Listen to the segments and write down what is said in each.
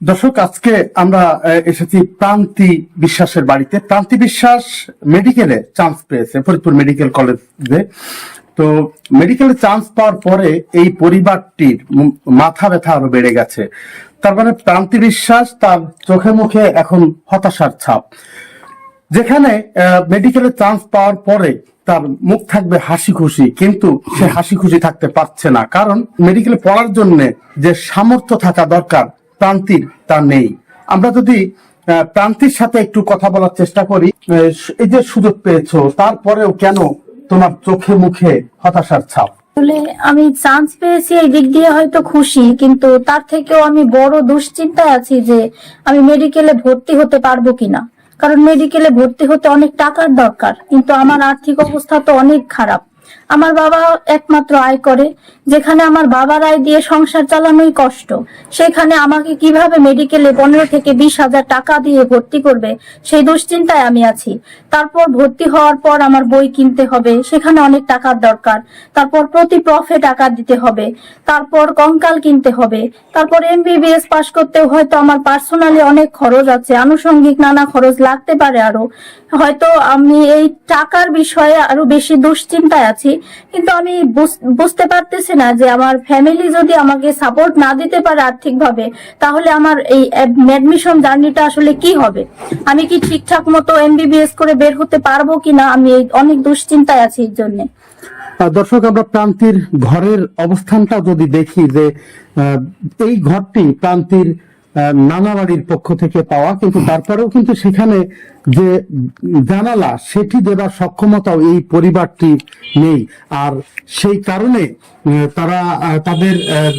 দর্শক, আজকে আমরা এসেছি প্রান্তি বিশ্বাসের বাড়িতে। প্রান্তি বিশ্বাস মেডিকেলে চান্স পেয়েছে, ফরিদপুর মেডিকেল কলেজে তো মেডিকেলে চান্স পাওয়ার পরে এই পরিবারটির মাথা ব্যথা আরও বেড়ে গেছে। তার মানে প্রান্তি বিশ্বাস তার চোখে মুখে এখন হতাশার ছাপ। যেখানে মেডিকেলে চান্স পাওয়ার পরে তার মুখ থাকবে হাসি খুশি কিন্তু সে হাসি খুশি থাকতে পারছে না। কারণ মেডিকেলে পড়ার জন্য যে সামর্থ্য থাকা দরকার প্রান্তির তা নেই। আমরা যদি প্রান্তির সাথে একটু কথা বলার চেষ্টা করি এই যে সুযোগ পেয়েছ, তারপরেও কেন তোমার চোখে মুখে হতাশার ছাপ? আসলে আমি চান্স পেয়েছি এই দিক দিয়ে হয়তো খুশি, কিন্তু তার থেকেও আমি বড় দুশ্চিন্তায় আছি যে আমি মেডিকেলে ভর্তি হতে পারব কিনা। কারণ মেডিকেলে ভর্তি হতে অনেক টাকার দরকার, কিন্তু আমার আর্থিক অবস্থা তো অনেক খারাপ। আমার বাবা একমাত্র আয় করে, যেখানে আমার বাবার আয় দিয়ে সংসার চালানোই কষ্ট। সেখানে আমাকে কীভাবে মেডিকেলে পনেরো থেকে বিশ হাজার টাকা দিয়ে ভর্তি করবে, সেই দুশ্চিন্তায় আমি আছি। তারপর ভর্তি হওয়ার পর আমার বই কিনতে হবে, সেখানে অনেক টাকার দরকার। তারপর প্রতি প্রফে টাকা দিতে হবে, তারপর কঙ্কাল কিনতে হবে, তারপর এমবিবিএস পাশ করতে হয়তো আমার পার্সোনালি অনেক খরচ আছে, আনুষঙ্গিক নানা খরচ লাগতে পারে আরও। হয়তো আমি এই টাকার বিষয়ে আরও বেশি দুশ্চিন্তায় আছি, কিন্তু আমি বুঝ- বুঝতে পারতেছি না যে আমার ফ্যামিলি যদি আমাকে সাপোর্ট না দিতে পারে আর্থিকভাবে, তাহলে আমার এই অ্যাডমিশন জার্নিটা আসলে কি হবে? আমি কি ঠিকঠাক মতো এমবিবিএস করে বের হতে পারব কিনা আমি এই অনেক দুশ্চিন্তায় আছি এর জন্য। দর্শক, আমরা প্রান্তির ঘরের অবস্থানটা যদি দেখি যে এই ঘরটি প্রান্তির আহ, নানা বাড়ির পক্ষ থেকে পাওয়া কিন্তু তারপরেও কিন্তু সেখানে যে জানালা সেটি দেবার সক্ষমতাও এই পরিবারটি নেই। আর সেই কারণে তারা তাদের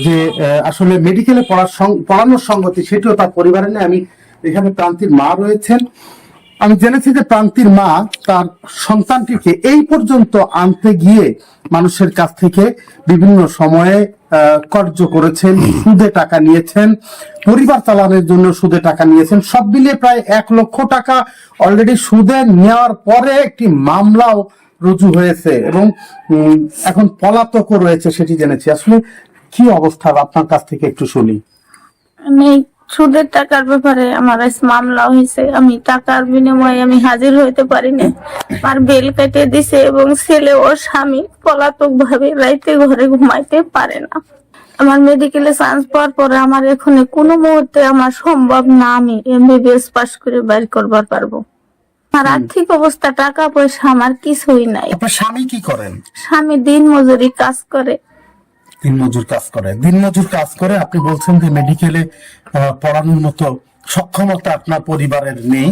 যে আসলে মেডিকেলে পড়ার পড়ানোর সঙ্গতি সেটিও তার পরিবারে নেই। আমি এখানে প্রান্তির মা রয়েছেন। আমি জেনেছি যে প্রান্তির মা তার সন্তানটিকে এই পর্যন্ত আনতে গিয়ে মানুষের কাছ থেকে বিভিন্ন সময়ে কর্য করেছেন, সুদে টাকা নিয়েছেন, পরিবার চালানোর জন্য সুদে টাকা নিয়েছেন, সব মিলিয়ে প্রায় এক লক্ষ টাকা অলরেডি সুদে নেওয়ার পরে একটি মামলাও রুজু হয়েছে এবং এখন পলাতকও রয়েছে সেটি জেনেছি। আসলে কি অবস্থা? আপনার কাছ থেকে একটু শুনি। সুদের টাকার ব্যাপারে আমার মামলা হয়েছে। আমি টাকার বিনিময়ে আমি হাজির হইতে পারিনি। আর বেল কেটে দিছে এবং ছেলে ও স্বামী পলাতক ভাবে রাইতে ঘরে ঘুমাইতে পারে না। আমার মেডিকেলে চান্স পাওয়ার পরে আমার এখানে কোনো মুহূর্তে আমার সম্ভব না আমি এমবিবিএস পাস করে বাইর করবার পারব। আমার আর্থিক অবস্থা টাকা পয়সা আমার কিছুই নাই। আপনার স্বামী কি করেন? স্বামী দিন মজুরি কাজ করে। দিনমজুর কাজ করে। দিনমজুর কাজ করে আপনি বলছেন যে মেডিকেলে পড়ানোর মতো সক্ষমতা আপনার পরিবারের নেই।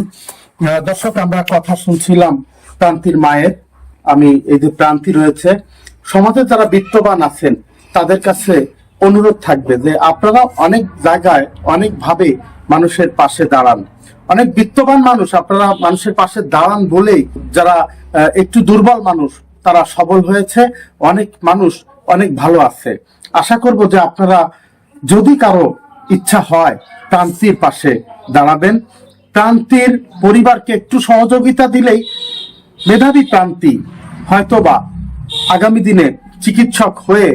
দর্শক, আমরা কথা শুনছিলাম প্রান্তির মায়ের। আমি এই যে প্রান্তি রয়েছে, সমাজে যারা বিত্তবান আছেন, তাদের কাছে অনুরোধ থাকবে যে আপনারা অনেক জায়গায় অনেক ভাবে মানুষের পাশে দাঁড়ান। অনেক বিত্তবান মানুষ, আপনারা মানুষের পাশে দাঁড়ান বলেই যারা একটু দুর্বল মানুষ, তারা সবল হয়েছে। অনেক মানুষ অনেক ভালো আছে। আশা করব যে আপনারা যদি কারও ইচ্ছা হয় প্রান্তির পাশে দাঁড়াবেন, প্রান্তির পরিবারকে একটু সহযোগিতা দিলেই মেধাবী প্রান্তি হয়তোবা আগামী দিনে চিকিৎসক হয়ে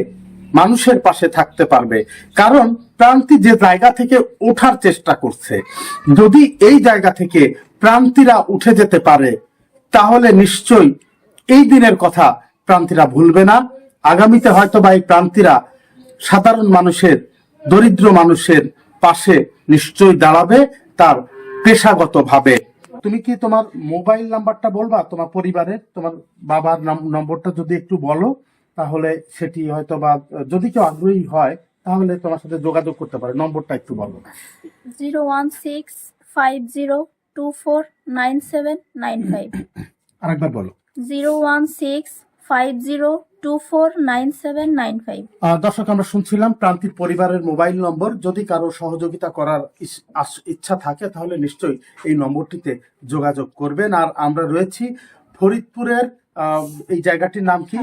মানুষের পাশে থাকতে পারবে। কারণ প্রান্তি যে জায়গা থেকে ওঠার চেষ্টা করছে, যদি এই জায়গা থেকে প্রান্তিরা উঠে যেতে পারে, তাহলে নিশ্চয়ই এই দিনের কথা প্রান্তিরা ভুলবে না। আগামীতে হয়তো বা এই প্রান্তিরা সাধারণ মানুষের দরিদ্র মানুষের পাশে নিশ্চয়ই দাঁড়াবে তার পেশাগতভাবে। তুমি কি তোমার মোবাইল নাম্বারটা বলবা? তোমার পরিবারের তোমার বাবার নাম- নম্বরটা যদি একটু বলো তাহলে সেটি হয়তো বা যদি কেউ আগ্রহী হয় তাহলে তোমার সাথে যোগাযোগ করতে পারে। নম্বরটা একটু বলো। Zero one six five zero two four nine seven nine five. আরেকবার বলো। Zero one six five zero two four nine seven nine five দর্শক আমরা শুনছিলাম প্রান্তিক পরিবারের মোবাইল নম্বর। যদি কারও সহযোগিতা করার ইচ্ছা থাকে তাহলে নিশ্চয়ই এই নম্বরটিতে যোগাযোগ করবেন। আর আমরা রয়েছি ফরিদপুরের এই জায়গাটির নাম কি?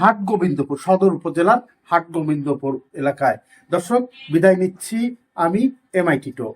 হাট গোবিন্দপুর সদর উপজেলার হাট গোবিন্দপুর এলাকায়। দর্শক বিদায় নিচ্ছি আমি এমআই টিটো